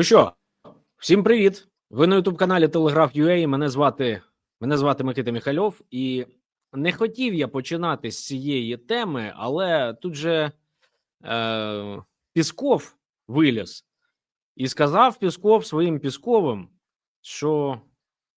Ну що, всім привіт! Ви на youtube каналі Telegraph.ua. Мене звати мене звати Микита Міхальов, і не хотів я починати з цієї теми, але тут же е, Пісков виліз і сказав Пісков своїм Пісковим, що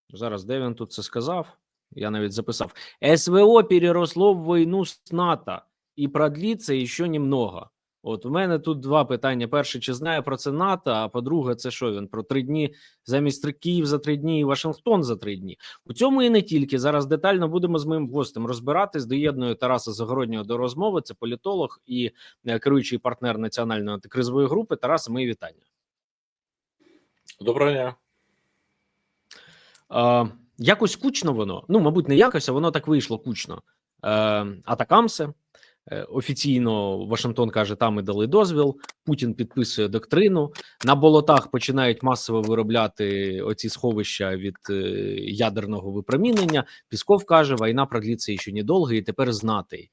зараз де він тут це сказав? Я навіть записав: СВО переросло в війну з НАТО і продлиться ще немного. От у мене тут два питання: перше, чи знає про це НАТО? А по-друге, це що він про три дні замість Київ за три дні і Вашингтон за три дні. У цьому і не тільки зараз детально будемо з моїм гостем розбиратись. Доєдную Тараса Загороднього до розмови. Це політолог і е, керуючий партнер національної антикризової групи. Тараса, мої вітання. Доброго дня. Е, якось кучно воно. Ну, мабуть, не якось, а воно так вийшло кучно. Е, Атакамсе. Е, Офіційно Вашингтон каже, там і дали дозвіл. Путін підписує доктрину. На болотах починають масово виробляти оці сховища від е, ядерного випромінення. Пісков каже, війна продлиться ще недовго, і тепер знати.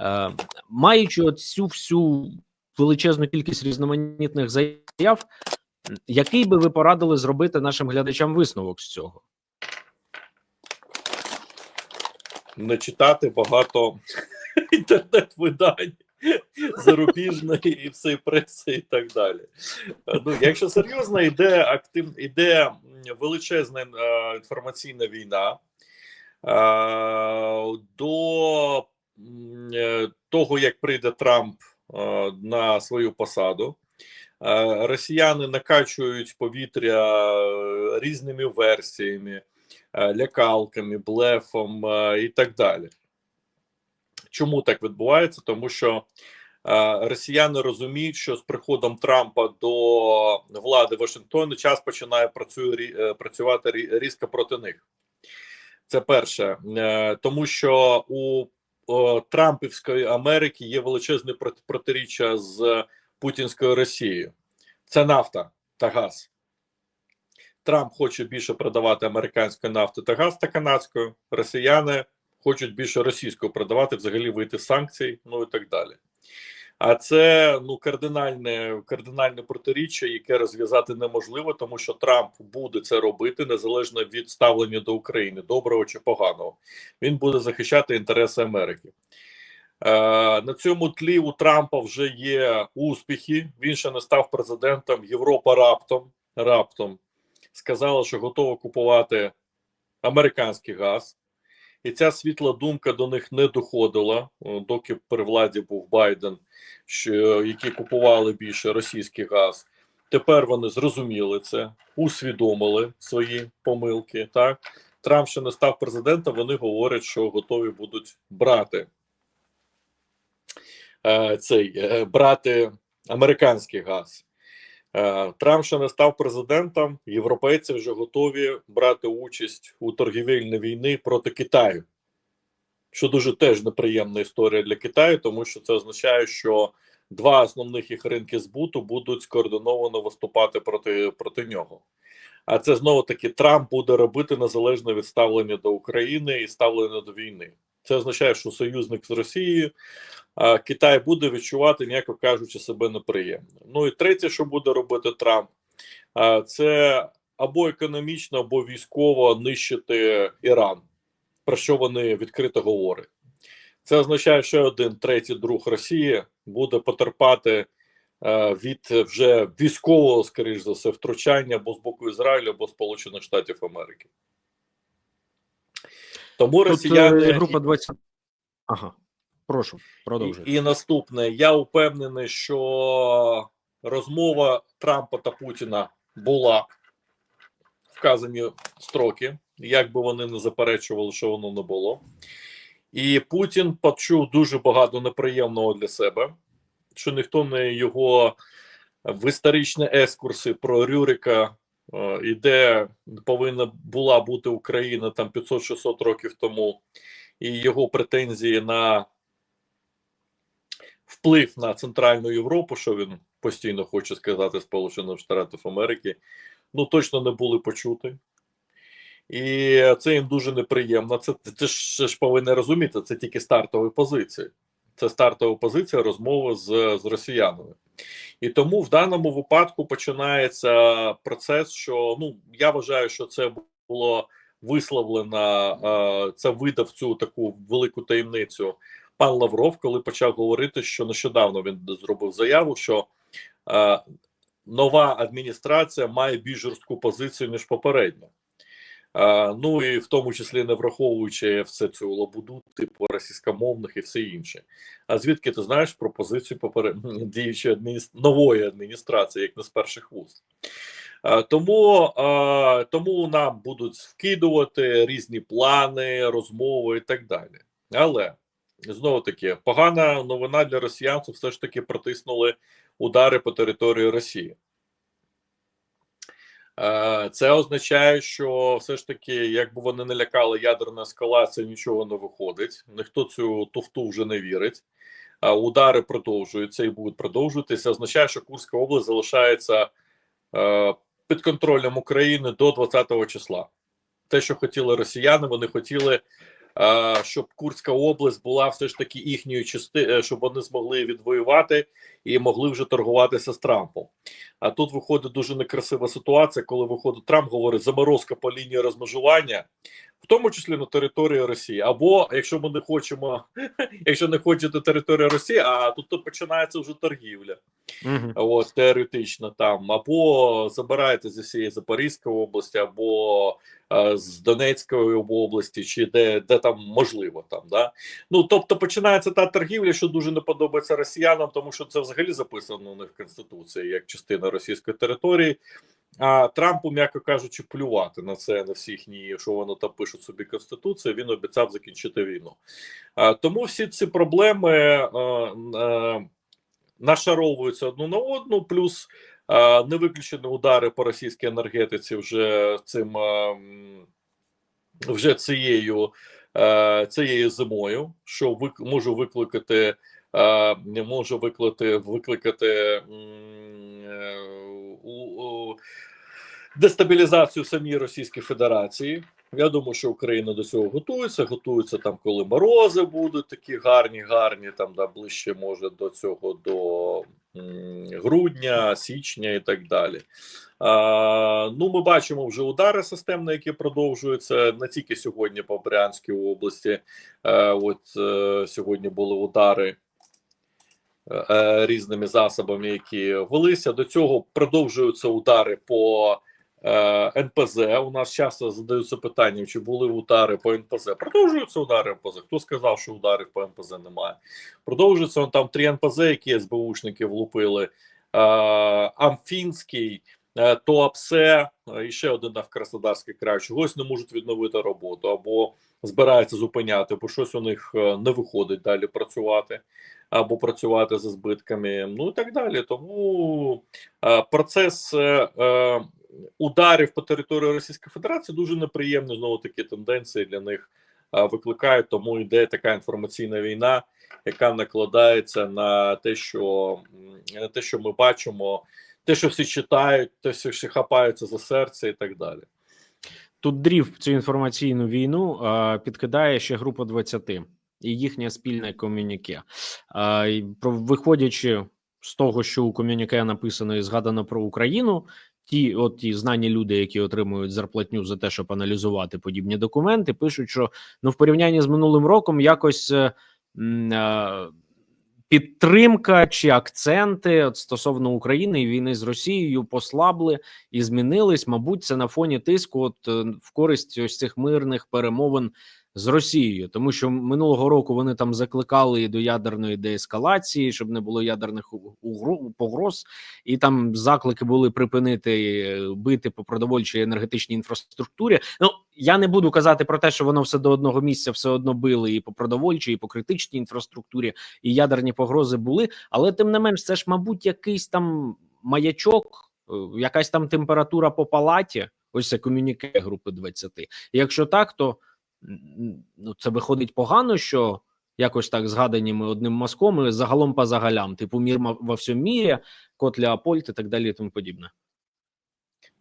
Е, маючи цю всю величезну кількість різноманітних заяв, який би ви порадили зробити нашим глядачам висновок з цього? Не читати багато інтернет-видань зарубіжної і всієї преси і так далі. Ну, якщо серйозно, йде актив, іде величезна е, інформаційна війна. Е, до е, того, як прийде Трамп на свою посаду, росіяни накачують повітря різними версіями. лякалками, блефом і так далі. Чому так відбувається? Тому що е, росіяни розуміють, що з приходом Трампа до влади Вашингтону час починає е, працювати різко проти них. Це перше, Е, тому що у Трампівської Америки є величезне прот- протиріччя з путінською Росією. Це нафта та газ. Трамп хоче більше продавати американської нафти та газ та канадською. Росіяни хочуть більше російською продавати, взагалі вийти з санкцій, ну і так далі. А це ну кардинальне кардинальне протиріччя, яке розв'язати неможливо, тому що Трамп буде це робити незалежно від ставлення до України, доброго чи поганого. Він буде захищати інтереси Америки. Е, на цьому тлі у Трампа вже є успіхи. Він ще не став президентом. Європа раптом раптом сказала, що готова купувати американський газ. І ця світла думка до них не доходила, доки при владі був Байден, що які купували більше російський газ. Тепер вони зрозуміли це, усвідомили свої помилки. Так Трамп ще не став президентом. Вони говорять, що готові будуть брати е, цей е, брати американський газ. Е, Трамп ще не став президентом. Європейці вже готові брати участь у торгівельній війні проти Китаю, що дуже теж неприємна історія для Китаю, тому що це означає, що два основних їх ринки збуту будуть скоординовано виступати проти, проти нього. А це знову таки Трамп буде робити незалежне від ставлення до України і ставлення до війни. Це означає, що союзник з Росією а Китай буде відчувати, м'яко кажучи, себе неприємно. Ну і третє, що буде робити Трамп, а, це або економічно, або військово нищити Іран, про що вони відкрито говорять. Це означає, що один третій друг Росії буде потерпати від вже військового, скоріш за все, втручання або з боку Ізраїлю, або Сполучених Штатів Америки. Тому Тут росіяни е, група 20... Ага, прошу, продовжуй. І, і наступне, я упевнений, що розмова Трампа та Путіна була вказані строки, як би вони не заперечували, що воно не було. І Путін почув дуже багато неприємного для себе, що ніхто не його в історичні ескурси про Рюрика, і де повинна була бути Україна там 500-600 років тому, і його претензії на вплив на Центральну Європу, що він постійно хоче сказати Сполучених Штатів Америки, ну точно не були почути. І це їм дуже неприємно. Це, це ж, ж повинні розуміти, це тільки стартові позиції. Це стартова позиція розмови з, з росіянами. І тому в даному випадку починається процес, що ну я вважаю, що це було висловлено, е, це видав цю таку велику таємницю пан Лавров, коли почав говорити, що нещодавно він зробив заяву, що е, нова адміністрація має більш жорстку позицію ніж попередня. Ну і в тому числі не враховуючи все цю лабуду, типу російськомовних і все інше. А звідки ти знаєш про позицію поперед... діючої адміністр... нової адміністрації, як не з перших вуст? Тому, тому нам будуть вкидувати різні плани, розмови і так далі. Але знову таки погана новина для росіян це все ж таки протиснули удари по території Росії. Е, Це означає, що все ж таки, якби вони не лякали ядерна ескалація, нічого не виходить. Ніхто цю туфту вже не вірить. Удари продовжуються і будуть продовжуватися. Означає, що Курська область залишається е, під контролем України до 20 числа. Те, що хотіли росіяни, вони хотіли, щоб Курська область була все ж таки їхньою частиною, щоб вони змогли відвоювати і могли вже торгуватися з Трампом. А тут виходить дуже некрасива ситуація, коли виходить Трамп, говорить заморозка по лінії розмежування, в тому числі на території Росії. Або якщо ми не хочемо, якщо не хочете територію Росії, а тут то починається вже торгівля. Угу. От теоретично там або забираєте зі всієї Запорізької області, або е, з Донецької області, чи де, де там можливо там. Да? Ну тобто починається та торгівля, що дуже не подобається росіянам, тому що це взагалі записано у них в конституції як частина російської території. А Трампу, м'яко кажучи, плювати на це на всі їхні, що вони там пишуть собі конституцію. Він обіцяв закінчити війну. А, тому всі ці проблеми. Е, е, нашаровуються одну на одну, плюс е, не виключені удари по російській енергетиці вже цим м, вже цією, е, цією зимою, що вик, може викликати. Е, Може викликати викликати е, дестабілізацію самій Російській Федерації. Я думаю, що Україна до цього готується. Готується там, коли морози будуть такі гарні, гарні, там да ближче може до цього до грудня, січня і так далі. А, ну, ми бачимо вже удари системні, які продовжуються не тільки сьогодні по Брянській області. Е, от е, сьогодні були удари. Е, Різними засобами, які велися до цього продовжуються удари по Е, НПЗ. У нас часто задаються питанням, чи були удари по НПЗ. Продовжуються удари НПЗ. Хто сказав, що ударів по НПЗ немає? Продовжуються он там три НПЗ, які СБУшники влупили. Е, Амфінський, е, Туапсе, е, і ще один в Краснодарський край. Чогось не можуть відновити роботу або збираються зупиняти, бо щось у них не виходить далі працювати. Або працювати за збитками, ну і так далі. Тому е, процес е, е, ударів по території Російської Федерації дуже неприємні знову такі тенденції для них викликають. Тому йде така інформаційна війна, яка накладається на те, що на те, що ми бачимо, те, що всі читають, те, що всі хапаються за серце, і так далі. Тут дрів цю інформаційну війну підкидає ще група 20 і їхнє спільне комюніке. Виходячи з того, що у комюніке написано і згадано про Україну. Ті, от ті знані люди, які отримують зарплатню за те, щоб аналізувати подібні документи, пишуть, що ну в порівнянні з минулим роком якось е, е, підтримка чи акценти стосовно України і війни з Росією послабли і змінились. Мабуть, це на фоні тиску, от е, в користь ось цих мирних перемовин з Росією, тому що минулого року вони там закликали до ядерної деескалації, щоб не було ядерних погроз, і там заклики були припинити е, бити по продовольчій енергетичній інфраструктурі. Ну я не буду казати про те, що воно все до одного місця все одно били і по продовольчій, і по критичній інфраструктурі, і ядерні погрози були. Але тим не менш, це ж, мабуть, якийсь там маячок, е, якась там температура по палаті. Ось це комюніке групи 20. І якщо так, то ну це виходить погано, що якось так згадані ми одним мазком, і загалом по загалям, типу мір во всьому мірі, кот Леопольд і так далі, і тому подібне.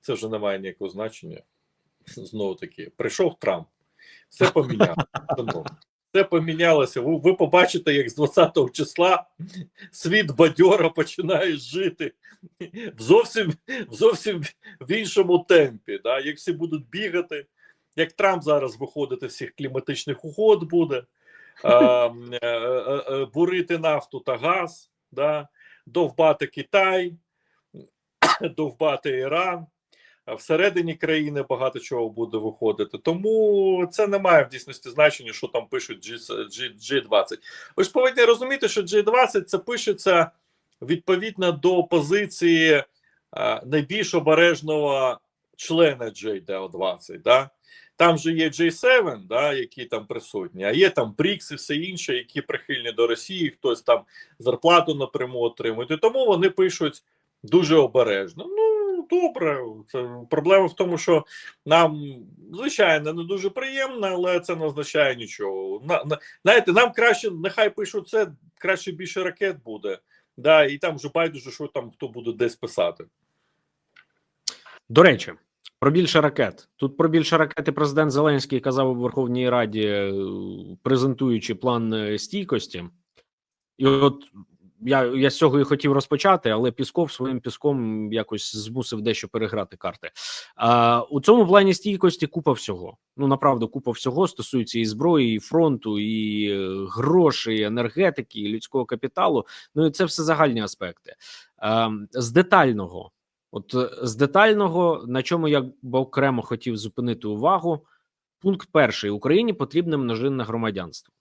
Це вже не має ніякого значення. Знову таки, прийшов Трамп, все поміняв. Все помінялося. Ви, ви побачите, як з 20 числа світ бадьора починає жити в зовсім, в зовсім в іншому темпі. Да? Як всі будуть бігати, як Трамп зараз виходити всіх кліматичних угод буде, е, е, е, е, бурити нафту та газ, да? довбати Китай, довбати Іран. Всередині країни багато чого буде виходити. Тому це не має в дійсності значення, що там пишуть G, G, G20. Ви ж повинні розуміти, що G20 це пишеться відповідно до позиції найбільш обережного члена G20. Да? Там же є J7, да, які там присутні, а є там БРІКС і все інше, які прихильні до Росії, хтось там зарплату напряму отримує. І тому вони пишуть дуже обережно. Ну, добре, це проблема в тому, що нам, звичайно, не дуже приємно, але це не означає нічого. На, на, знаєте, нам краще, нехай пишуть це, краще більше ракет буде. Да, і там вже байдуже, що там хто буде десь писати. До речі, про більше ракет. Тут про більше ракети президент Зеленський казав у Верховній Раді, е, презентуючи план е, стійкості. І от я, я з цього і хотів розпочати, але Пісков своїм піском якось змусив дещо переграти карти. А, у цьому плані стійкості купа всього. Ну направду, купа всього стосується і зброї, і фронту, і е, грошей, і енергетики, і людського капіталу. Ну і це все загальні аспекти. А, з детального. От е, з детального, на чому я б окремо хотів зупинити увагу, пункт перший: Україні потрібне множинне громадянство.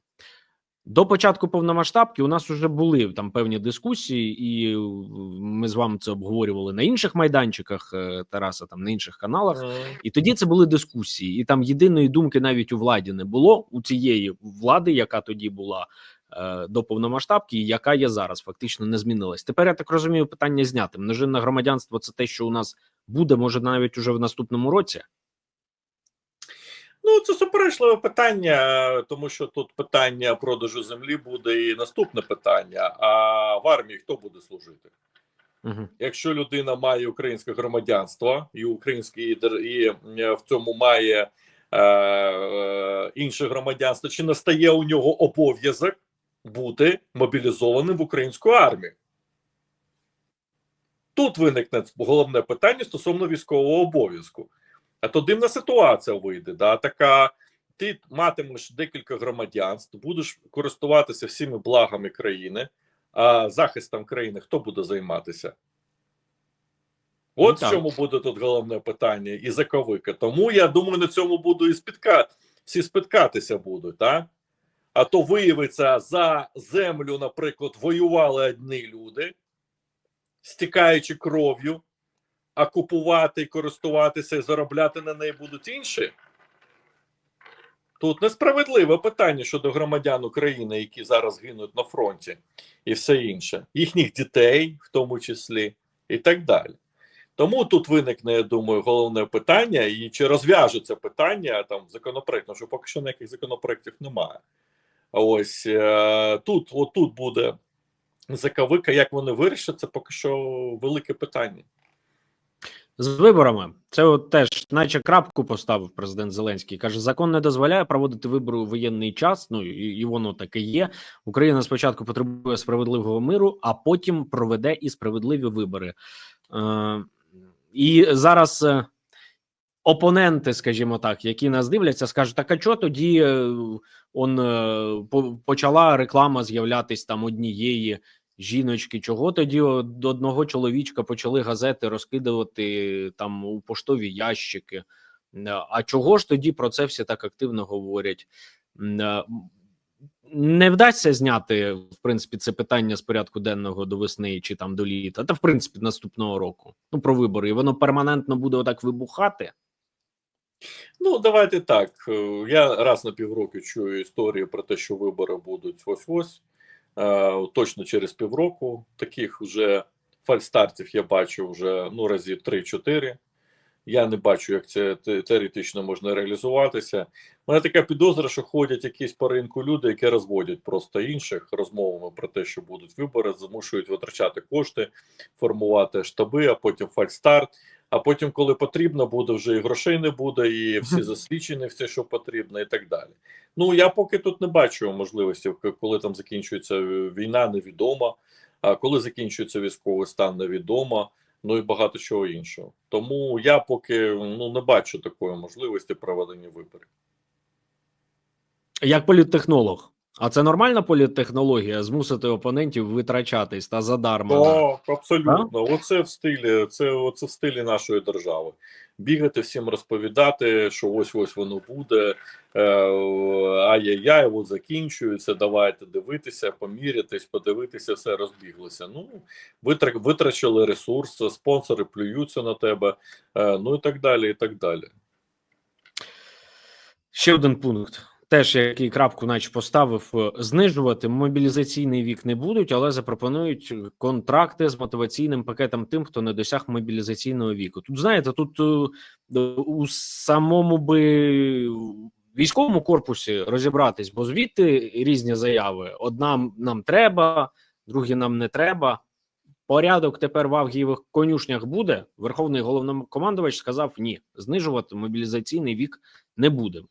До початку повномасштабки у нас вже були там певні дискусії, і е, ми з вами це обговорювали на інших майданчиках е, Тараса, там на інших каналах. І тоді це були дискусії, і там єдиної думки навіть у владі не було у цієї влади, яка тоді була до повномасштабки, яка є зараз, фактично не змінилась. Тепер я так розумію, питання зняти. Множинне громадянство це те, що у нас буде, може навіть уже в наступному році. Ну, це суперечливе питання, тому що тут питання продажу землі буде і наступне питання. А в армії хто буде служити? Угу. Якщо людина має українське громадянство і дер- і е, в цьому має е, е, інше громадянство, чи настає у нього обов'язок бути мобілізованим в українську армію? Тут виникне головне питання стосовно військового обов'язку. А то дивна ситуація вийде. Да? Така ти матимеш декілька громадянств, будеш користуватися всіми благами країни, а захистом країни хто буде займатися? От Ну, в чому буде тут головне питання і заковика. Тому я думаю, на цьому буду і спітка, всі спіткатися будуть, так? А то виявиться, за землю, наприклад, воювали одні люди, стікаючи кров'ю, а купувати, користуватися і заробляти на неї будуть інші. Тут несправедливе питання щодо громадян України, які зараз гинуть на фронті, і все інше, їхніх дітей, в тому числі, і так далі. Тому тут виникне, я думаю, головне питання, і чи розв'яжеться питання там законопроект, тому що поки що ніяких законопроєктів немає. Ось е, тут, отут буде заковика, як вони вирішать, це поки що велике питання. З виборами це от теж, наче крапку поставив президент Зеленський. каже: закон не дозволяє проводити вибори у воєнний час. Ну і, і воно таке є. Україна спочатку потребує справедливого миру, а потім проведе і справедливі вибори. Е, і зараз е, опоненти, скажімо так, які нас дивляться, скажуть: так а чого тоді е, он е, почала реклама з'являтись там однієї жіночки, чого тоді од одного чоловічка почали газети розкидувати там у поштові ящики. Е, А чого ж тоді про це всі так активно говорять? Не вдасться зняти в принципі це питання з порядку денного до весни чи там до літа, та в принципі наступного року. Ну про вибори, воно перманентно буде отак вибухати. Ну, давайте так. Е, Я раз на півроку чую історію про те, що вибори будуть ось-ось. Е, Точно через півроку. Таких вже фальстартів я бачу вже ну, разів 3-4. Я не бачу, як це теоретично можна реалізуватися. У мене така підозра, що ходять якісь по ринку люди, які розводять просто інших розмовами про те, що будуть вибори, змушують витрачати кошти, формувати штаби, а потім фальстарт. А потім, коли потрібно буде, вже і грошей не буде, і всі засвідчені, все, що потрібно, і так далі. Ну я поки тут не бачу можливості, коли там закінчується війна, невідомо. А коли закінчується військовий стан, невідомо. Ну і багато чого іншого. Тому я поки ну не бачу такої можливості проведення виборів. Як політтехнолог. А це нормальна політтехнологія змусити опонентів витрачатись та задарма. Так, абсолютно. Оце в стилі, це оце в стилі нашої держави. Бігати всім розповідати, що ось ось воно буде. Е, ай-яй-яй, от закінчується. Давайте дивитися, помірятись, подивитися, все розбіглося. Ну витра- витрачили ресурс, спонсори плюються на тебе. Е, ну і так далі. І так далі. Ще один пункт. Теж який крапку, наче поставив, е, знижувати мобілізаційний вік не будуть, але запропонують контракти з мотиваційним пакетом тим, хто не досяг мобілізаційного віку. Тут знаєте, тут е, у самому би військовому корпусі розібратись, бо звідти різні заяви: одна нам треба, другі нам не треба. Порядок тепер в авгієвих конюшнях буде. Верховний головнокомандувач сказав: ні, знижувати мобілізаційний вік не будемо.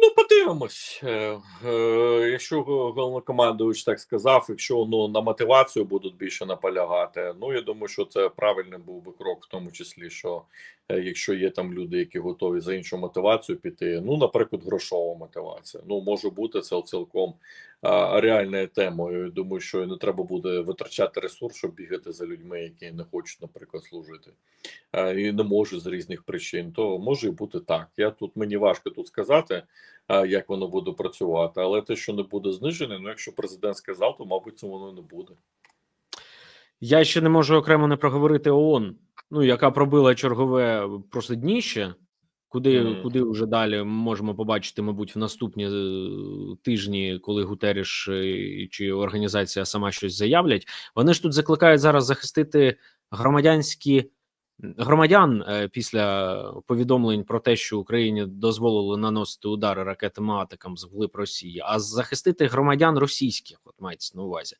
Ну, подивимось. Е, е, Якщо головнокомандуюч так сказав, якщо ну на мотивацію будуть більше наполягати, ну я думаю, що це правильний був би крок, в тому числі, що е, якщо є там люди, які готові за іншу мотивацію піти, ну, наприклад, грошова мотивація. Ну, може бути це цілком реальною темою. Думаю, що не треба буде витрачати ресурс, щоб бігати за людьми, які не хочуть, наприклад, служити і не можуть з різних причин. То може і бути так. Я тут мені важко тут сказати як воно буде працювати. Але те, що не буде знижене, ну якщо президент сказав, то мабуть це воно не буде. Я ще не можу окремо не проговорити ООН, ну яка пробила чергове просто дніще, куди, Мгм. куди вже далі можемо побачити, мабуть, в наступні е, тижні, коли Гутеріш е, чи організація сама щось заявлять. Вони ж тут закликають зараз захистити громадянські громадян е, після повідомлень про те, що Україні дозволили наносити удари ракетами атакам з вглиб Росії, а захистити громадян російських, от мається на увазі.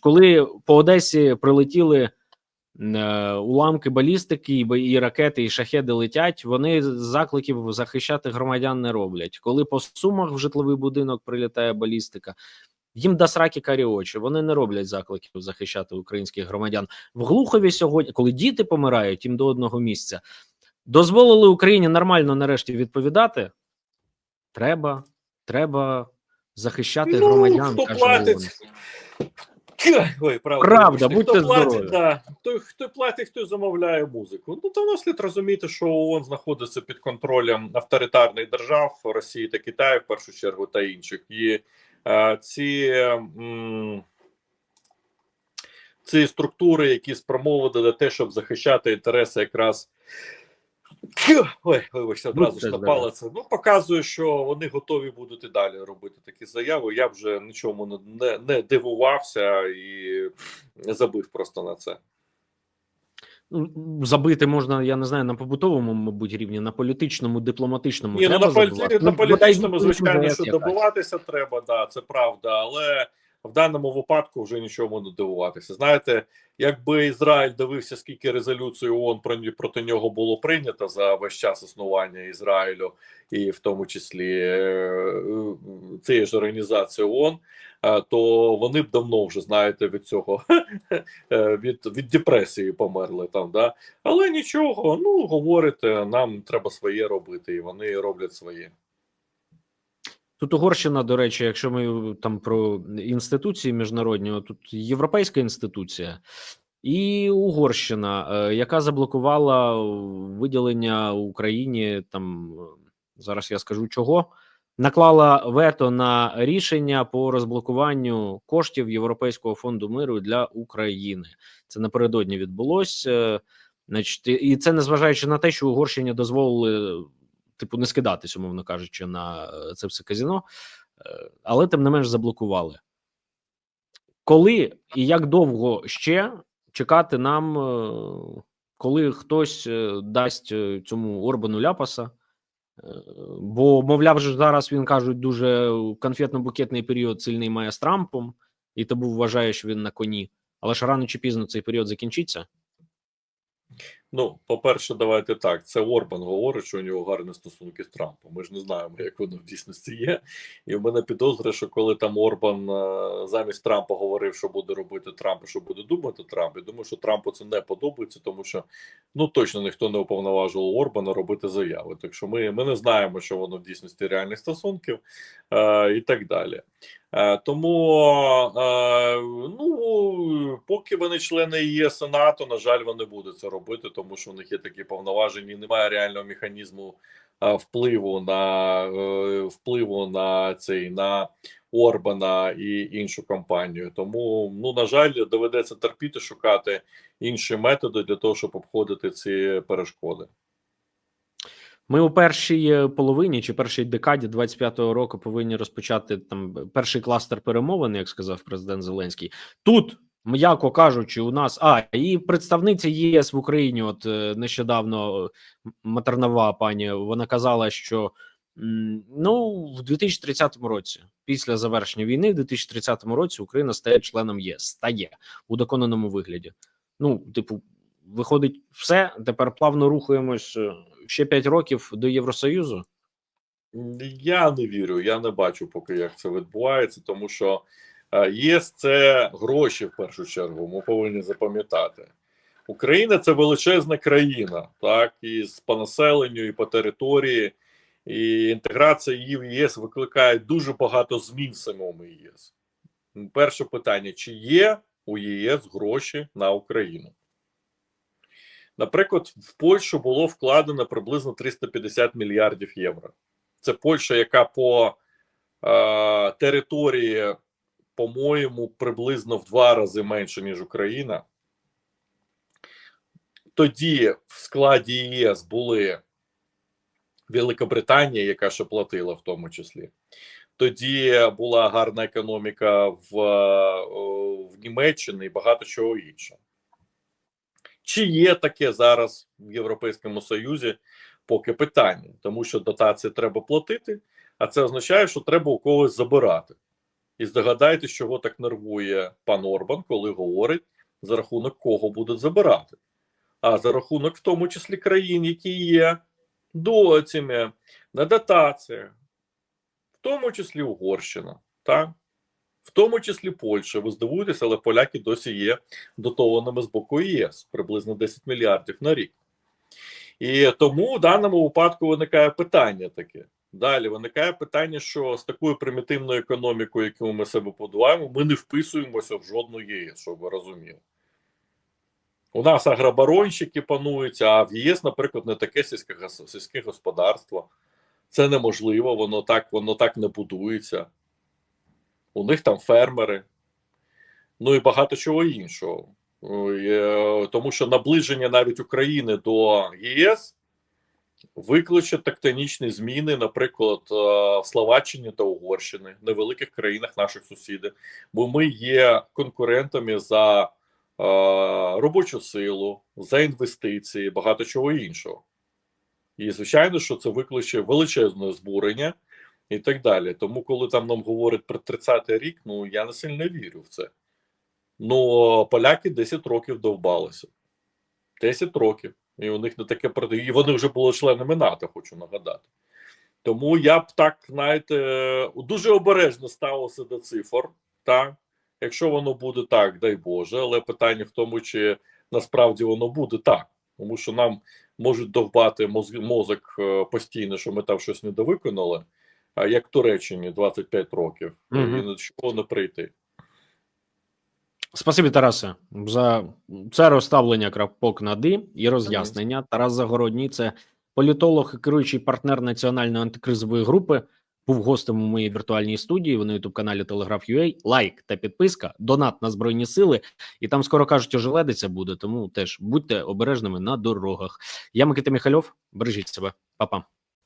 Коли по Одесі прилетіли уламки балістики, і, ракети, і шахеди летять, вони закликів захищати громадян не роблять. Коли по сумах в житловий будинок прилітає балістика, їм до сраки карі очі. Вони не роблять закликів захищати українських громадян. В Глухові сьогодні, коли діти помирають, їм до одного місця. Дозволили Україні нормально нарешті відповідати. Треба, треба захищати громадян. Ну, хто каже платить? Ой, правда, Правда, будьте хто платить, да, той, хто платить, хто замовляє музику. Ну, то в нас слід розуміти, що ООН знаходиться під контролем авторитарних держав Росії та Китаю, в першу чергу, та інших. І е, ці, м, ці структури, які спрямовані на те, щоб захищати інтереси якраз. Ой, вибачте, одразу ж напало це. Ну, показує, що вони готові будуть і далі робити такі заяви. Я вже нічому не, не, не дивувався і забив просто на це. Ну, забити можна, я не знаю, на побутовому, мабуть, рівні, на політичному, дипломатичному. Ні, ну треба на, полі... на Ну, політичному, звичайно, що добиватися треба, да, це правда, але в даному випадку вже нічому не дивуватися. Знаєте, якби Ізраїль дивився, скільки резолюцій ООН про проти нього було прийнято за весь час існування Ізраїлю, і в тому числі е, цієї ж організації ООН, е, то вони б давно вже знаєте від цього е, від, від депресії померли там. Да? Але нічого, ну говорите, нам треба своє робити, і вони роблять своє. Тут Угорщина, до речі, якщо ми там про інституції міжнародні, тут європейська інституція і Угорщина, е, яка заблокувала виділення Україні там е, зараз я скажу чого. Наклала вето на рішення по розблокуванню коштів Європейського фонду миру для України. Це напередодні відбулося. Е, Значить, і це незважаючи на те, що Угорщині дозволили типу, не скидатись, умовно кажучи, на е, це все казіно, е, але тим не менш заблокували. Коли і як довго ще чекати нам, е, коли хтось дасть цьому Орбану ляпаса? Бо, мовляв, же зараз він кажуть, дуже конфетно-букетний період сильний має з Трампом, і тому вважає, що він на коні. Але ж рано чи пізно цей період закінчиться. Ну, по-перше, давайте так. Це Орбан говорить, що у нього гарні стосунки з Трампом. Ми ж не знаємо, як воно в дійсності є. І в мене підозра, що коли там Орбан е, замість Трампа говорив, що буде робити Трамп, що буде думати Трамп, я думаю, що Трампу це не подобається, тому що ну точно ніхто не уповноважував Орбана робити заяви. Так що ми, ми не знаємо, що воно в дійсності реальних стосунків е, і так далі. Е, тому е, ну поки вони члени ЄС і НАТО, на жаль, вони будуть це робити, тому що в них є такі повноваження. і Немає реального механізму е, впливу на впливу на цей на Орбана і іншу компанію. Тому, ну на жаль, доведеться терпіти, шукати інші методи для того, щоб обходити ці перешкоди. Ми у першій е, половині чи першій декаді 25-го року повинні розпочати там перший кластер перемовин, як сказав президент Зеленський. Тут, м'яко кажучи, у нас а і представниця ЄС в Україні. От е, нещодавно е, Матернова пані вона казала, що ну в 2030 році, після завершення війни, в 2030 році Україна стає членом ЄС, стає у доконаному вигляді. Ну, типу, виходить, все тепер плавно рухаємось е, ще 5 років до Євросоюзу. Я не вірю, я не бачу поки як це відбувається, тому що е, ЄС це гроші в першу чергу. Ми повинні запам'ятати. Україна це величезна країна, так і по населенню, і по території, і інтеграція її в ЄС викликає дуже багато змін в самому ЄС. Перше питання: чи є у ЄС гроші на Україну? Наприклад, в Польщу було вкладено приблизно 350 мільярдів євро. Це Польща, яка по е, території, по-моєму, приблизно в два рази менше, ніж Україна. Тоді в складі ЄС були Великобританія, яка ще платила в тому числі. Тоді була гарна економіка в, е, в Німеччині і багато чого іншого. Чи є таке зараз в Європейському Союзі? Поки питання, тому що дотації треба платити, а це означає, що треба у когось забирати. І здогадайтесь, чого так нервує пан Орбан, коли говорить, за рахунок кого будуть забирати. А за рахунок, в тому числі, країн, які є доціми на дотаціях, в тому числі Угорщина, так? В тому числі Польща. Ви здивуєтеся, але поляки досі є дотованими з боку ЄС приблизно 10 мільярдів на рік. І тому в даному випадку виникає питання таке. Далі виникає питання, що з такою примітивною економікою, яку ми себе подуваємо, ми не вписуємося в жодну ЄС, щоб ви розуміли. У нас агробаронщики пануються, а в ЄС, наприклад, не таке сільське, сільське господарство. Це неможливо, воно так, воно так не будується. У них там фермери, ну і багато чого іншого. Е, Тому що наближення навіть України до ЄС викличе тектонічні зміни, наприклад, е, в Словаччині та Угорщині, невеликих країнах наших сусідів, бо ми є конкурентами за е, робочу силу, за інвестиції, багато чого іншого. І звичайно, що це викличе величезне збурення і так далі. Тому, коли там нам говорять про 30-й рік, ну я не сильно вірю в це. Ну, поляки 10 років довбалися. 10 років. І у них не таке. І вони вже були членами НАТО, хочу нагадати. Тому я б так, знаєте, дуже обережно ставився до цифр. Так? Якщо воно буде так, дай Боже, але питання в тому, чи насправді воно буде так. Тому що нам можуть довбати мозок е, постійно, що ми там щось не а як Туреччині 25 років, Мгм. і до чого не прийти. Спасибі, Тарасе, за це розставлення крапок над «і» і роз'яснення. Тарас Загородній, це політолог і керуючий партнер національної антикризової групи. Був гостем у моїй віртуальній студії. На ютуб каналі Телеграф.ua. Лайк та підписка, донат на збройні сили. І там скоро кажуть, ожеледиця буде. Тому теж будьте обережними на дорогах. Я Микита Міхальов. Бережіть себе, Па-па.